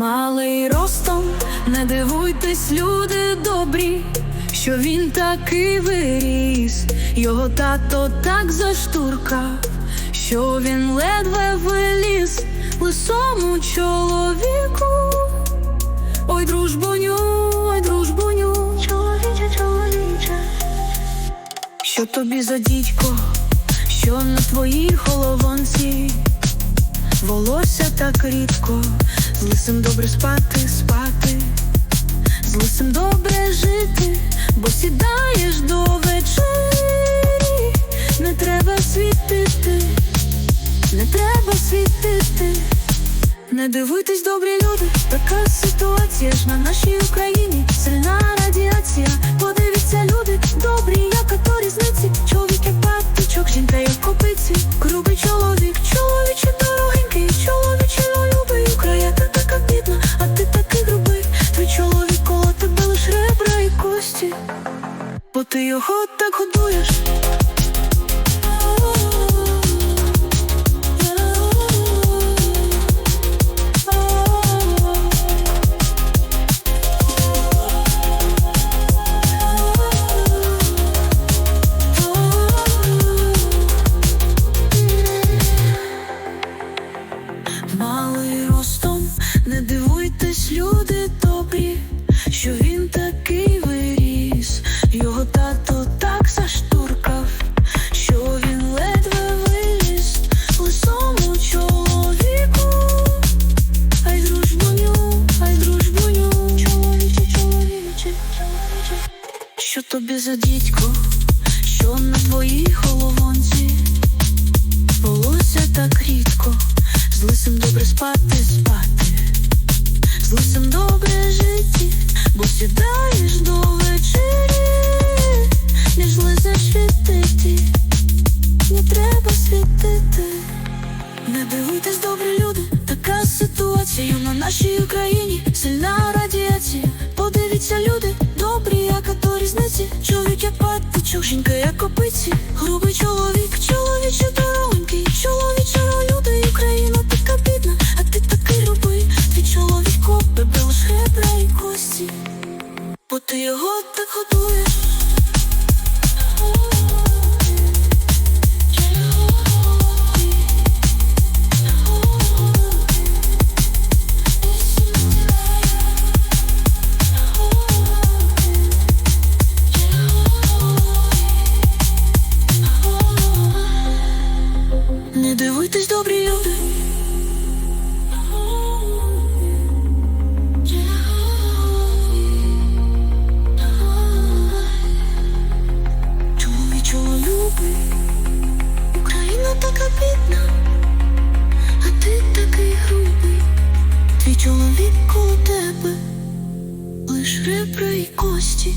Малий ростом, не дивуйтесь, люди добрі, що він такий виріс, його тато так заштуркав, що він ледве виліз лисому чоловіку. Ой, дружбоню, ой, дружбоню, чоловіче, чоловіче. Що тобі за дідько, що на твоїй головонці? Волосся так рідко, з лисим добре спати, спати, з лисим добре жити, бо сідаєш до вечері, не треба світити, не треба світити. Не дивуйтесь, добрі люди, така ситуація ж на нашій Україні, сильна радіація. І бо ти його так годуєш. Малий ростом, не дивуйтесь, люди добрі, що Що тобі за дідько, що на твоїй головонці? Волосся так рідко, з лисим добре спати, спати, з лисим добре жити, бо сідаєш до вечері, ніж лисе світити, не треба світити. Не дивуйтесь, добрі люди, така ситуація на нашій Україні, сильна радіація. Подивіться, люди, Чоловік як пати, чуженька, як копиці, грубий чоловік, Не дивуйтесь, добрі люди. Чоловічого любий, Україна така бідна, а ти такий грубий. Твій чоловік коло тебе, лиш ребра й кості.